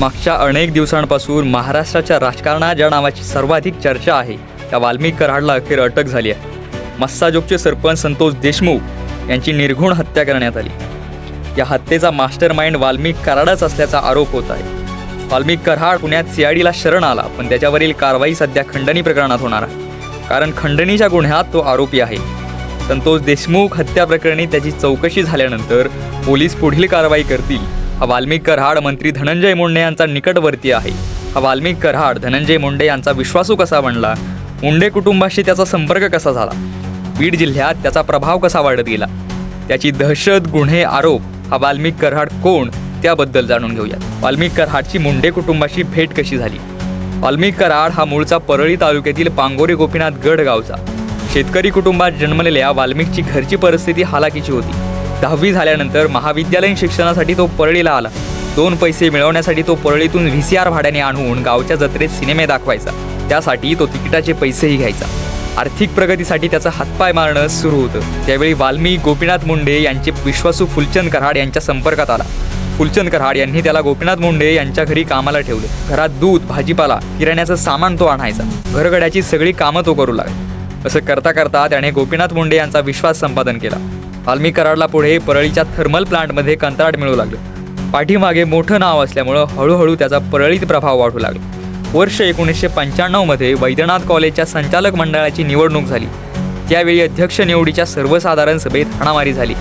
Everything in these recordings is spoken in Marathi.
मागच्या अनेक दिवसांपासून महाराष्ट्राच्या राजकारणात ज्या नावाची सर्वाधिक चर्चा आहे. त्या वाल्मिक कराडला अखेर अटक झाली आहे. मस्साजोगचे सरपंच संतोष देशमुख यांची निर्घुण हत्या करण्यात आली. या हत्येचा मास्टर माइंड वाल्मिक कराडच असल्याचा आरोप होत आहे. वाल्मिक कराड पुण्यात सीआयडीला शरण आला पण त्याच्यावरील कारवाई सध्या खंडणी प्रकरणात होणार आहे. कारण खंडणीच्या गुन्ह्यात तो आरोपी आहे. संतोष देशमुख हत्या प्रकरणी त्याची चौकशी झाल्यानंतर पोलीस पुढील कारवाई करतील. हा वाल्मिक कराड मंत्री धनंजय मुंडे यांचा निकटवर्ती आहे. हा वाल्मिक कराड धनंजय मुंडे यांचा विश्वासू कसा बनला? मुंडे कुटुंबाशी त्याचा संपर्क कसा झाला? बीड जिल्ह्यात त्याचा प्रभाव कसा वाढत गेला? त्याची दहशत गुन्हे आरोप हा वाल्मिक कराड कोण? त्याबद्दल जाणून घेऊयात. वाल्मिक कराडची मुंडे कुटुंबाशी भेट कशी झाली? वाल्मिक कराड हा मूळचा परळी तालुक्यातील पांगोरी गोपीनाथ गड गावचा. शेतकरी कुटुंबात जन्मलेल्या वाल्मिकची घरची परिस्थिती हालाकीची होती. दहावी झाल्यानंतर महाविद्यालयीन शिक्षणासाठी तो परळीला आला. दोन पैसे मिळवण्यासाठी तो परळीतून व्ही सी आर भाड्याने आणून गावच्या जत्रेत सिनेमे दाखवायचा. त्यासाठी तो तिकिटाचे पैसेही घ्यायचा. आर्थिक प्रगतीसाठी त्याचा हातपाय मारणं सुरू होतं. त्यावेळी वाल्मिक गोपीनाथ मुंडे यांचे विश्वासू फुलचंद कराड यांच्या संपर्कात आला. फुलचंद कराड यांनी त्याला गोपीनाथ मुंडे यांच्या घरी कामाला ठेवलं. घरात दूध भाजीपाला किराण्याचं सामान तो आणायचा. घरगड्याची सगळी कामं तो करू लागला. असं करता करता त्याने गोपीनाथ मुंडे यांचा विश्वास संपादन केला. वाल्मिक कराडला पुढे परळीच्या थर्मल प्लांटमध्ये कंत्राट मिळू लागलं. पाठीमागे मोठं नाव असल्यामुळं हळूहळू त्याचा परळीत प्रभाव वाढू लागला. वर्ष एकोणीसशे पंच्याण्णवमध्ये वैद्यनाथ कॉलेजच्या संचालक मंडळाची निवडणूक झाली. त्यावेळी अध्यक्ष निवडीच्या सर्वसाधारण सभेत हाणामारी झाली.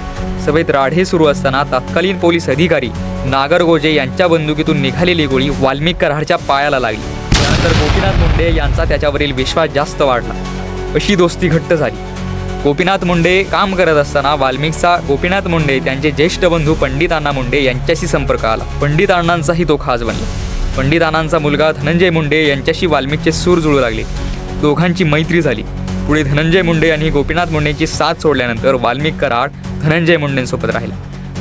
सभेत राढे सुरू असताना तत्कालीन पोलीस अधिकारी नागरगोजे यांच्या बंदुकीतून निघालेली गोळी वाल्मिक कराडच्या पायाला लागली. त्यानंतर गोपीनाथ मुंडे यांचा त्याच्यावरील विश्वास जास्त वाढला. अशी दोस्ती घट्ट झाली. गोपीनाथ मुंडे काम करत असताना वाल्मिकचा गोपीनाथ मुंडे त्यांचे ज्येष्ठ बंधू पंडित अण्णा मुंडे यांच्याशी संपर्क आला. पंडित अण्णांचाही तो खास बनला. पंडित अण्णांचा मुलगा धनंजय मुंडे यांच्याशी वाल्मिकचे सूर जुळू लागले. दोघांची मैत्री झाली. पुढे धनंजय मुंडे यांनी गोपीनाथ मुंडेंची साथ सोडल्यानंतर वाल्मिक कराड धनंजय मुंडेंसोबत राहिला.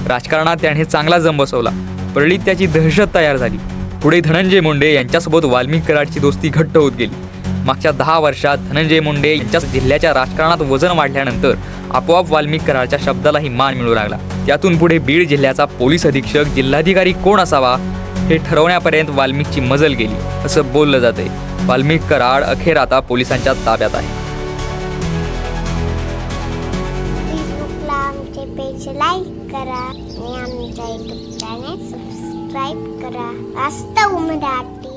राजकारणात त्याने चांगला जम बसवला परळीत त्याची दहशत तयार झाली. पुढे धनंजय मुंडे यांच्यासोबत वाल्मिक कराडची दोस्ती घट्ट होत गेली. मागच्या दहा वर्षात धनंजय मुंडे यांच्या जिल्ह्याच्या राजकारणात वजन वाढल्यानंतर आपोआप वाल्मिक कराडच्या शब्दालाही मान मिळू लागला. त्यातून पुढे बीड जिल्ह्याचा पोलीस अधीक्षक जिल्हाधिकारी कोण असावा हे ठरवण्यापर्यंत वाल्मिकची मजल गेली असं बोललं जातंय. वाल्मिक कराड अखेर आता पोलिसांच्या ताब्यात आहे. लाईक करा आणि आमच्या युट्यूब चॅनेल सबस्क्राईब करा. वास्तव मराठी